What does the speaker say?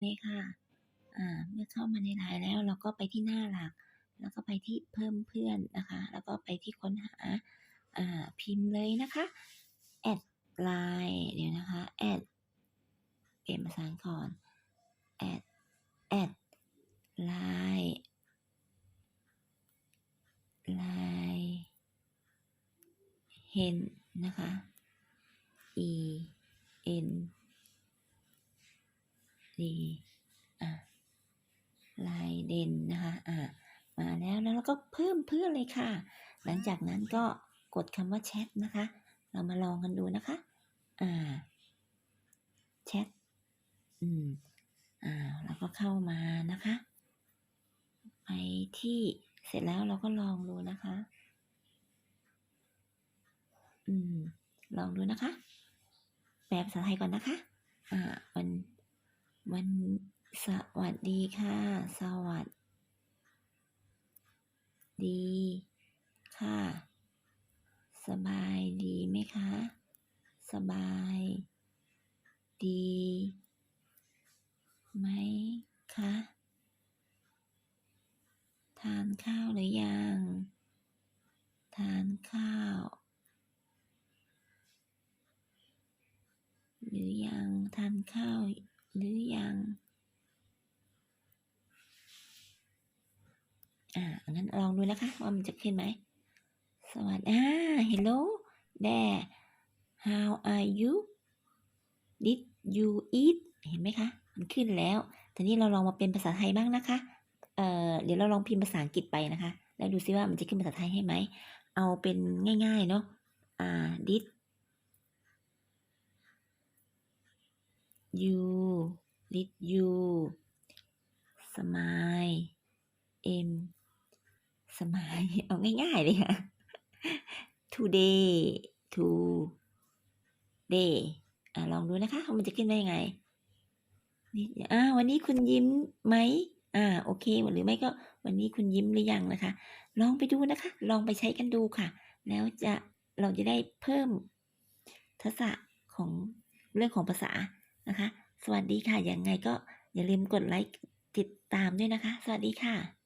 เลยค่ะอ่าเมื่อเข้ามาใน LINE แล้วเราก็ไปที่หน้าหลัก แล้วก็ไปที่เพิ่มเพื่อนนะคะ แล้วก็ไปที่ค้นหาอ่าพิมพ์เลยนะคะ @LINE เดี๋ยวนะคะแอดเปลี่ยนภาษาก่อนแอดแอด LINE LINE HEN นะคะ E N D อ่า LINE DEN นะคะอ่ามาแล้วแล้วเราก็เพิ่มเพื่อนเลยค่ะ หลังจากนั้นก็กดคำว่าแชทนะคะ เรามาลองกันดูนะคะอ่าแชทอืมอ่าแล้วก็เข้ามานะคะ ไปที่เสร็จแล้วเราก็ลองดูนะคะ อืมลองดูนะคะแปลภาษาไทยก่อนนะคะ อ่า วันสวัสดีค่ะ สวัสดีค่ะ สบายดีไหมคะ สบายดีไหมคะ ทานข้าวหรือยัง ทานข้าว หรือยัง ทานข้าวหรือยัง อ่า งั้นลองดูนะคะว่ามันจะขึ้นไหมสวัสดีอ่า hello there how are you did you eat เห็นไหมคะ มันขึ้นแล้ว ทีนี้เราลองมาเป็นภาษาไทยบ้างนะคะ เอ่อ เดี๋ยวเราลองพิมพ์ภาษาอังกฤษไปนะคะ แล้วดูซิว่ามันจะขึ้นภาษาไทยให้ไหม เอาเป็นง่ายๆเนาะ อ่า did you did you smile m smile เอาง่ายๆเลยค่ะ today today อ่าลองดูนะคะว่ามันจะขึ้นได้ยังไงนี่อ่าวันนี้คุณยิ้มไหมอ่าโอเคหรือไม่ก็วันนี้คุณยิ้มหรือยังนะคะ ลองไปดูนะคะ ลองไปใช้กันดูค่ะ แล้วจะเราจะได้เพิ่มทักษะของเรื่องของภาษานะคะ สวัสดีค่ะยังไงก็อย่าลืมกดไลค์ติดตามด้วยนะคะ สวัสดีค่ะ